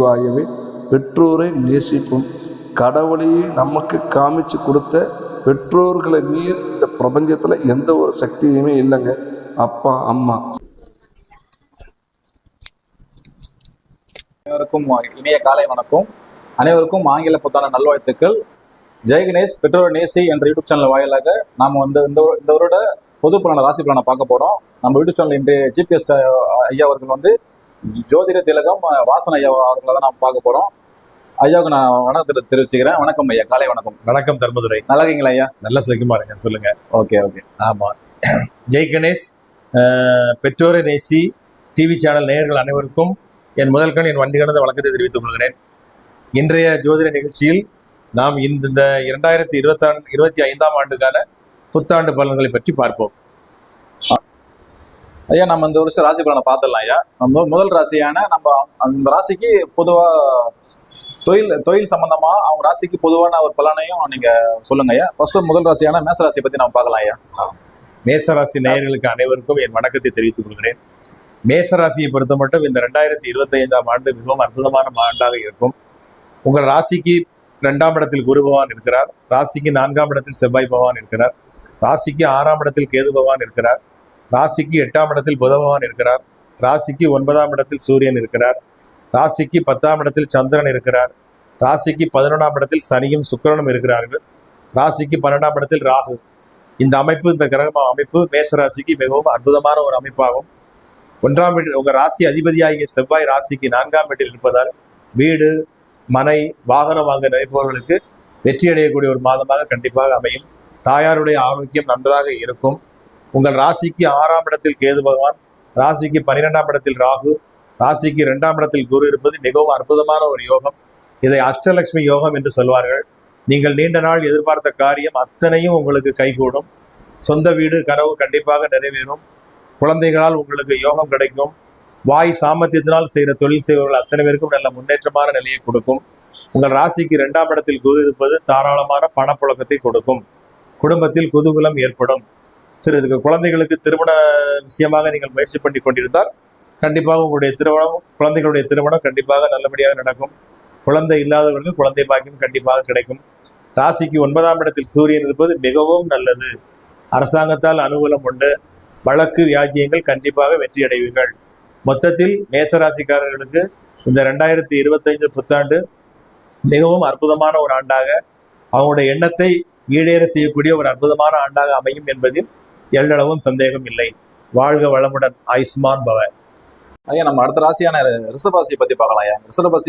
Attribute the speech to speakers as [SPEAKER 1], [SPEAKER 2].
[SPEAKER 1] நமச்சிவாயவே பெற்றோரை நேசிப்போம். கடவுளையே நமக்கு காமிச்சு கொடுத்த பெற்றோர்களை மீறி இந்த பிரபஞ்சத்தில் எந்த ஒரு சக்தியுமே இல்லைங்க. அப்பா அம்மா.
[SPEAKER 2] அனைவருக்கும் இனிய காலை வணக்கம். அனைவருக்கும் ஆங்கில புத்தான நல்வாழ்த்துக்கள். ஜெய் கணேஷ் பெற்றோர் நேசி என்ற யூடியூப் சேனல் வாயிலாக நாம் வந்து இந்த இந்த வருட பொது பலனை ராசி பலனை பார்க்க போகிறோம் நம்ம யூடியூப் சேனல் இன்றைய ஜிபிஎஸ் ஐயா அவர்கள் வந்து ஜோதிட திலகம் வாசன் ஐயா அவர்களை தான் நாம் பார்க்க போறோம். ஐயாவுக்கு நான் வணக்கத்தை தெரிவிச்சுக்கிறேன். வணக்கம் ஐயா. காலை வணக்கம்.
[SPEAKER 3] வணக்கம் தர்மதுரை.
[SPEAKER 2] நல்லா இருக்கீங்களா ஐயா?
[SPEAKER 3] நல்ல சுகமா இருங்க சொல்லுங்க.
[SPEAKER 2] Okay okay.
[SPEAKER 3] ஆமா. ஜெய் கணேஷ் பெற்றோரை நேசி டிவி சேனல் நேயர்கள் அனைவருக்கும் என் முதல் கண் என் வண்டி கடந்த வழக்கத்தை தெரிவித்துக் கொள்கிறேன். இன்றைய ஜோதிட நிகழ்ச்சியில் நாம் இந்த இரண்டாயிரத்தி இருபத்தாண்டு இருபத்தி ஐந்தாம் ஆண்டுக்கான புத்தாண்டு பலன்களை பற்றி பார்ப்போம்.
[SPEAKER 2] ஐயா நம்ம இந்த வருஷம் ராசி பலனை பார்த்துடலாம் ஐயா. நம்ம முதல் ராசியான நம்ம அந்த ராசிக்கு பொதுவா தொழில் தொழில் சம்பந்தமா அவங்க ராசிக்கு பொதுவான ஒரு பலனையும் நீங்க சொல்லுங்க ஐயா. ஃபர்ஸ்ட் முதல் ராசியான மேச ராசியை பத்தி நம்ம பார்க்கலாம் ஐயா.
[SPEAKER 3] மேசராசி நேயர்களுக்கு அனைவருக்கும் என் வணக்கத்தை தெரிவித்துக் கொள்கிறேன். மேசராசியை பொறுத்த மட்டும் இந்த ரெண்டாயிரத்தி இருபத்தி ஐந்தாம் ஆண்டு மிகவும் அற்புதமான ஆண்டாக இருக்கும். உங்கள் ராசிக்கு இரண்டாம் இடத்தில் குரு பகவான் இருக்கிறார். ராசிக்கு நான்காம் இடத்தில் செவ்வாய் பகவான் இருக்கிறார். ராசிக்கு ஆறாம் இடத்தில் கேது பகவான் இருக்கிறார். ராசிக்கு எட்டாம் இடத்தில் புதபகவான் இருக்கிறார். ராசிக்கு ஒன்பதாம் இடத்தில் சூரியன் இருக்கிறார். ராசிக்கு பத்தாம் இடத்தில் சந்திரன் இருக்கிறார். ராசிக்கு பதினொன்றாம் இடத்தில் சனியும் சுக்கரனும் இருக்கிறார்கள். ராசிக்கு பன்னெண்டாம் இடத்தில் ராகு. இந்த அமைப்பு இந்த கிரக அமைப்பு மேசராசிக்கு மிகவும் அற்புதமான ஒரு அமைப்பாகும். ஒன்றாம் வீட்டில் உங்கள் ராசி அதிபதியாகிய செவ்வாய் ராசிக்கு நான்காம் வீட்டில் இருப்பதால் வீடு மனை வாகனம் வாங்க நினைப்பவர்களுக்கு வெற்றி அடையக்கூடிய ஒரு மாதமாக கண்டிப்பாக அமையும். தாயாருடைய ஆரோக்கியம் நன்றாக இருக்கும். உங்கள் ராசிக்கு ஆறாம் இடத்தில் கேது பகவான் ராசிக்கு பன்னிரெண்டாம் இடத்தில் ராகு ராசிக்கு இரண்டாம் இடத்தில் குரு இருப்பது மிகவும் அற்புதமான ஒரு யோகம். இதை அஷ்டலட்சுமி யோகம் என்று சொல்வார்கள். நீங்கள் நீண்ட நாள் எதிர்பார்த்த காரியம் அத்தனையும் உங்களுக்கு கைகூடும். சொந்த வீடு கனவு கண்டிப்பாக நிறைவேறும். குழந்தைகளால் உங்களுக்கு யோகம் கிடைக்கும். வாய் சாமர்த்தியத்தினால் செய்கிற தொழில் செய்பவர்கள் அத்தனை பேருக்கும் நல்ல முன்னேற்றமான நிலையை கொடுக்கும். உங்கள் ராசிக்கு இரண்டாம் இடத்தில் குரு இருப்பது தாராளமான பணப்புழக்கத்தை கொடுக்கும். குடும்பத்தில் குதூகலம் ஏற்படும். திரு இதுக்கு குழந்தைகளுக்கு திருமண விஷயமாக நீங்கள் முயற்சி பண்ணி கொண்டிருந்தால் கண்டிப்பாக உங்களுடைய திருமணம் குழந்தைகளுடைய திருமணம் கண்டிப்பாக நல்லபடியாக நடக்கும். குழந்தை இல்லாதவர்களுக்கு குழந்தை பாக்கியம் கண்டிப்பாக கிடைக்கும். ராசிக்கு ஒன்பதாம் இடத்தில் சூரியன் இருப்பது மிகவும் நல்லது. அரசாங்கத்தால் அனுகூலம் உண்டு. வழக்கு வியாஜியங்கள் கண்டிப்பாக வெற்றி அடைவீர்கள். மொத்தத்தில் மேசராசிக்காரர்களுக்கு இந்த ரெண்டாயிரத்தி இருபத்தைந்து புத்தாண்டு மிகவும் அற்புதமான ஒரு ஆண்டாக அவங்களுடைய எண்ணத்தை ஈடேற செய்யக்கூடிய ஒரு அற்புதமான ஆண்டாக அமையும் என்பதில் எள்ளளவும் சந்தேகம் இல்லை வாழ்க வளமுடன் ஆயுஷ்மான் பவ
[SPEAKER 2] ஐயா நம்ம அடுத்த ராசியான ரிஷப பத்தி பார்க்கலாம் ஐயா ரிஷப